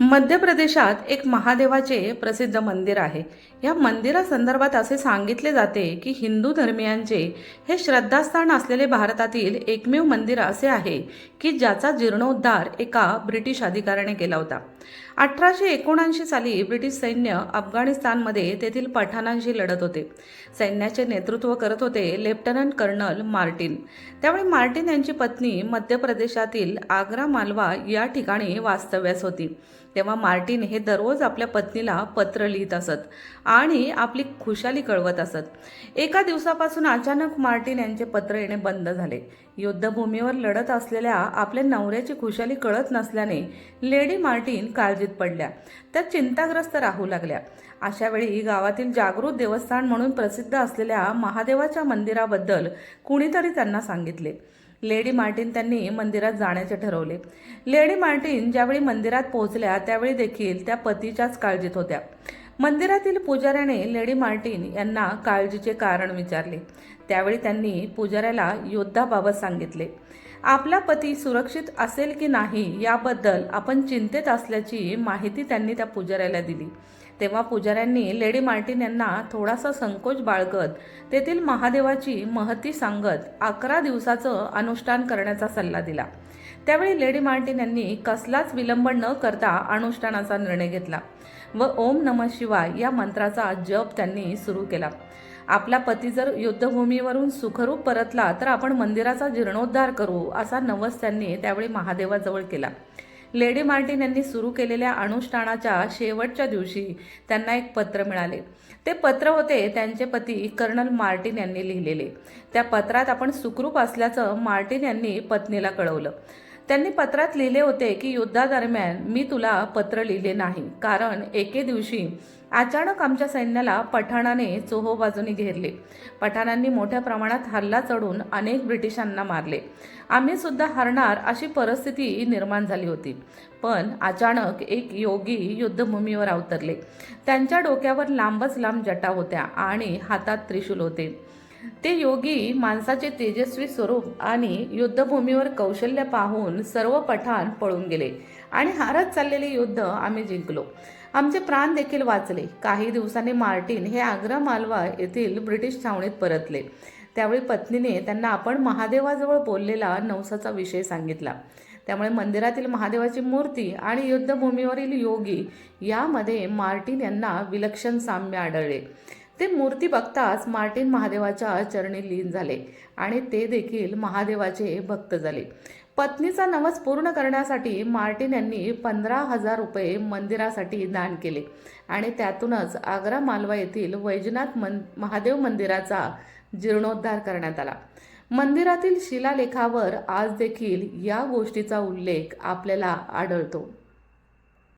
मध्य प्रदेशात एक महादेवाचे प्रसिद्ध मंदिर आहे. या मंदिरासंदर्भात असे सांगितले जाते की हिंदू धर्मियांचे हे श्रद्धास्थान असलेले भारतातील एकमेव मंदिर असे आहे की ज्याचा जीर्णोद्धार एका ब्रिटिश अधिकाऱ्याने केला होता. अठराशे एकोणऐंशी साली ब्रिटिश सैन्य अफगाणिस्तानमध्ये तेथील पठाणांशी लढत होते. सैन्याचे नेतृत्व करत होते लेफ्टनंट कर्नल मार्टिन. त्यावेळी मार्टिन यांची पत्नी मध्य प्रदेशातील आग्रा मालवा या ठिकाणी वास्तव्यास होती. तेव्हा मार्टिन हे दररोज आपल्या पत्नीला पत्र लिहित असत आणि आपली खुशाली कळवत असत. एका दिवसापासून अचानक मार्टिन यांचे पत्र येणे बंद झाले. युद्धभूमीवर लढत असलेल्या आपल्या नवऱ्याची खुशाली कळत नसल्याने लेडी मार्टिन काळजीत पडल्या. त्या चिंताग्रस्त राहू लागल्या. अशा वेळी गावातील जागृत देवस्थान म्हणून प्रसिद्ध असलेल्या महादेवाच्या मंदिराबद्दल कुणीतरी त्यांना सांगितले. लेडी मार्टिन त्यांनी मंदिरात जाण्याचे ठरवले. लेडी मार्टिन ज्यावेळी मंदिरात पोहोचल्या त्यावेळी देखील त्या पतीच्याच काळजीत होत्या. मंदिरातील पुजाऱ्याने लेडी मार्टिन यांना काळजीचे कारण विचारले. त्यावेळी त्यांनी पुजाऱ्याला योद्धाबाबत सांगितले. आपला पती सुरक्षित असेल की नाही याबद्दल आपण चिंतेत असल्याची माहिती त्यांनी त्या पुजाऱ्याला दिली. तेव्हा पुजाऱ्यांनी लेडी मार्टिन यांना थोडासा संकोच बाळगत तेथील महादेवाची महती सांगत अकरा दिवसाचं अनुष्ठान करण्याचा सल्ला दिला. त्यावेळी लेडी मार्टिन यांनी कसलाच विलंब न करता अनुष्ठानाचा निर्णय घेतला व ओम नम शिवाय या मंत्राचा जप त्यांनी सुरू केला. आपला पती जर युद्धभूमीवरून सुखरूप परतला तर आपण मंदिराचा जीर्णोद्धार करू असा नवस त्यांनी त्यावेळी महादेवाजवळ केला. लेडी मार्टिन यांनी सुरू केलेल्या अनुष्ठानाच्या शेवटच्या दिवशी त्यांना एक पत्र मिळाले. ते पत्र होते त्यांचे पती कर्नल मार्टिन यांनी लिहिलेले. त्या पत्रात आपण सुखरूप असल्याचं मार्टिन यांनी पत्नीला कळवलं. त्यांनी पत्रात लिहिले होते की युद्धादरम्यान मी तुला पत्र लिहिले नाही. कारण एके दिवशी अचानक आमच्या सैन्याला पठाणाने चोहो बाजूने घेरले. पठाणांनी मोठ्या प्रमाणात हल्ला चढून अनेक ब्रिटिशांना मारले. आम्ही सुद्धा हरणार अशी परिस्थिती निर्माण झाली होती. पण अचानक एक योगी युद्धभूमीवर अवतरले. त्यांच्या डोक्यावर लांबच लांब जटा होत्या आणि हातात त्रिशूल होते. ते योगी माणसाचे तेजस्वी स्वरूप आणि युद्धभूमीवर कौशल्य पाहून सर्व पठाण पळून गेले. आणि हारत चाललेले युद्ध आम्ही जिंकलो. आमचे प्राण देखील वाचले. काही दिवसांनी मार्टिन हे आग्रा मालवा येथील ब्रिटिश छावणीत परतले. त्यावेळी पत्नीने त्यांना आपण महादेवाजवळ बोललेला नवसाचा विषय सांगितला. त्यामुळे मंदिरातील महादेवाची मूर्ती आणि युद्धभूमीवरील योगी यामध्ये मार्टिन यांना विलक्षण साम्य आढळले. ते मूर्ती बघताच मार्टिन महादेवाच्या चरणी लीन झाले आणि ते देखील महादेवाचे भक्त झाले. पत्नीचा नवस पूर्ण करण्यासाठी मार्टिन यांनी पंधरा हजार रुपये मंदिरासाठी दान केले आणि त्यातूनच आग्रा मालवा येथील वैजनाथ मन महादेव मंदिराचा जीर्णोद्धार करण्यात आला. मंदिरातील शिलालेखावर आज देखील या गोष्टीचा उल्लेख आपल्याला आढळतो.